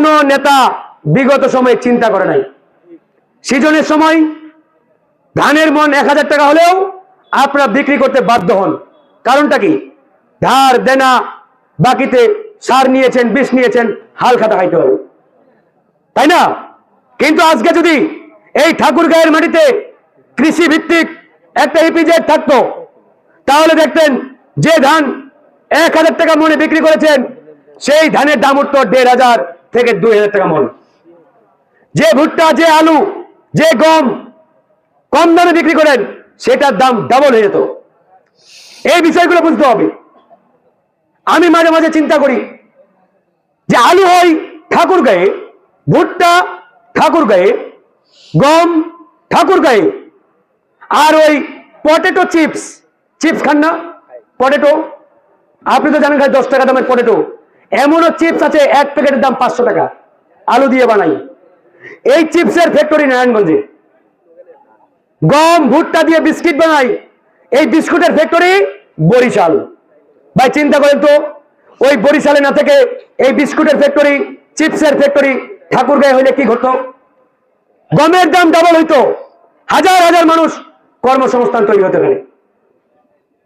কোন নেতা বিগত সময়ে চিন্তা করে নাই। সিজনের সময় ধানের মন এক হাজার টাকা হলেও আপনারা বিক্রি করতে বাধ্য হন। কারণটা কি? ধার, দেনা, বাকিতে সার নিয়েছেন, বিষ নিয়েছেন, হাল খাতা খাইতে হবে। তাই না? কিন্তু আজকে যদি এই ঠাকুর গায়ের মাটিতে কৃষি ভিত্তিক একটা ইপিজেড থাকতো, তাহলে দেখতেন যে ধান এক হাজার টাকা মনে বিক্রি করেছেন, সেই ধানের দাম উঠতো দেড় হাজার। থেকে দুই হাজার টাকা মন যে ভুট্টা, যে আলু, যে গম কম দামে বিক্রি করেন, সেটার দাম ডাবল হয়ে যেত। এই বিষয়গুলো বুঝতে হবে। আমি মাঝে মাঝে চিন্তা করি যে আলু হয় ঠাকুর গায়ে, ভুট্টা ঠাকুর গায়ে, গম ঠাকুর গায়ে, আর ওই পটেটো চিপস। চিপস খান না? পটেটো? আপনি তো জানেন খাই দশ টাকা দামের পটেটো। এমনও চিপস আছে, এক প্যাকেটের দাম পাঁচশো টাকা। আলু দিয়ে বানাই। এই চিপসের ফ্যাক্টরি নারায়ণগঞ্জে। গম, ভুট্টা দিয়ে বিস্কিট বানাই। এই বিস্কুটের ফ্যাক্টরি বরিশাল। ভাই, চিন্তা করেন তো, ওই বরিশালে না থেকে এই বিস্কুটের ফ্যাক্টরি চিপসের ফ্যাক্টরি ঠাকুরগাঁয়ে হইলে কি ঘটতো? গমের দাম ডাবল হইতো। হাজার হাজার মানুষ কর্মসংস্থান তৈরি হতে পারে।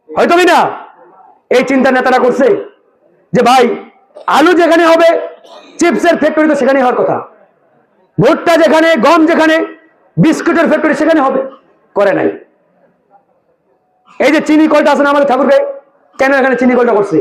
হয়তো না এই চিন্তা নেতারা করছে যে, ভাই আলু যেখানে হবে, চিপসের ফ্যাক্টরি তো সেখানে হওয়ার কথা। ভুট্টা যেখানে, গম যেখানে, বিস্কুটের ফ্যাক্টরি সেখানে হবে, করে নাই। এই যে চিনি কলটা আছে না আমাদের ঠাকুরকে? কেন এখানে চিনি কলটা করছে?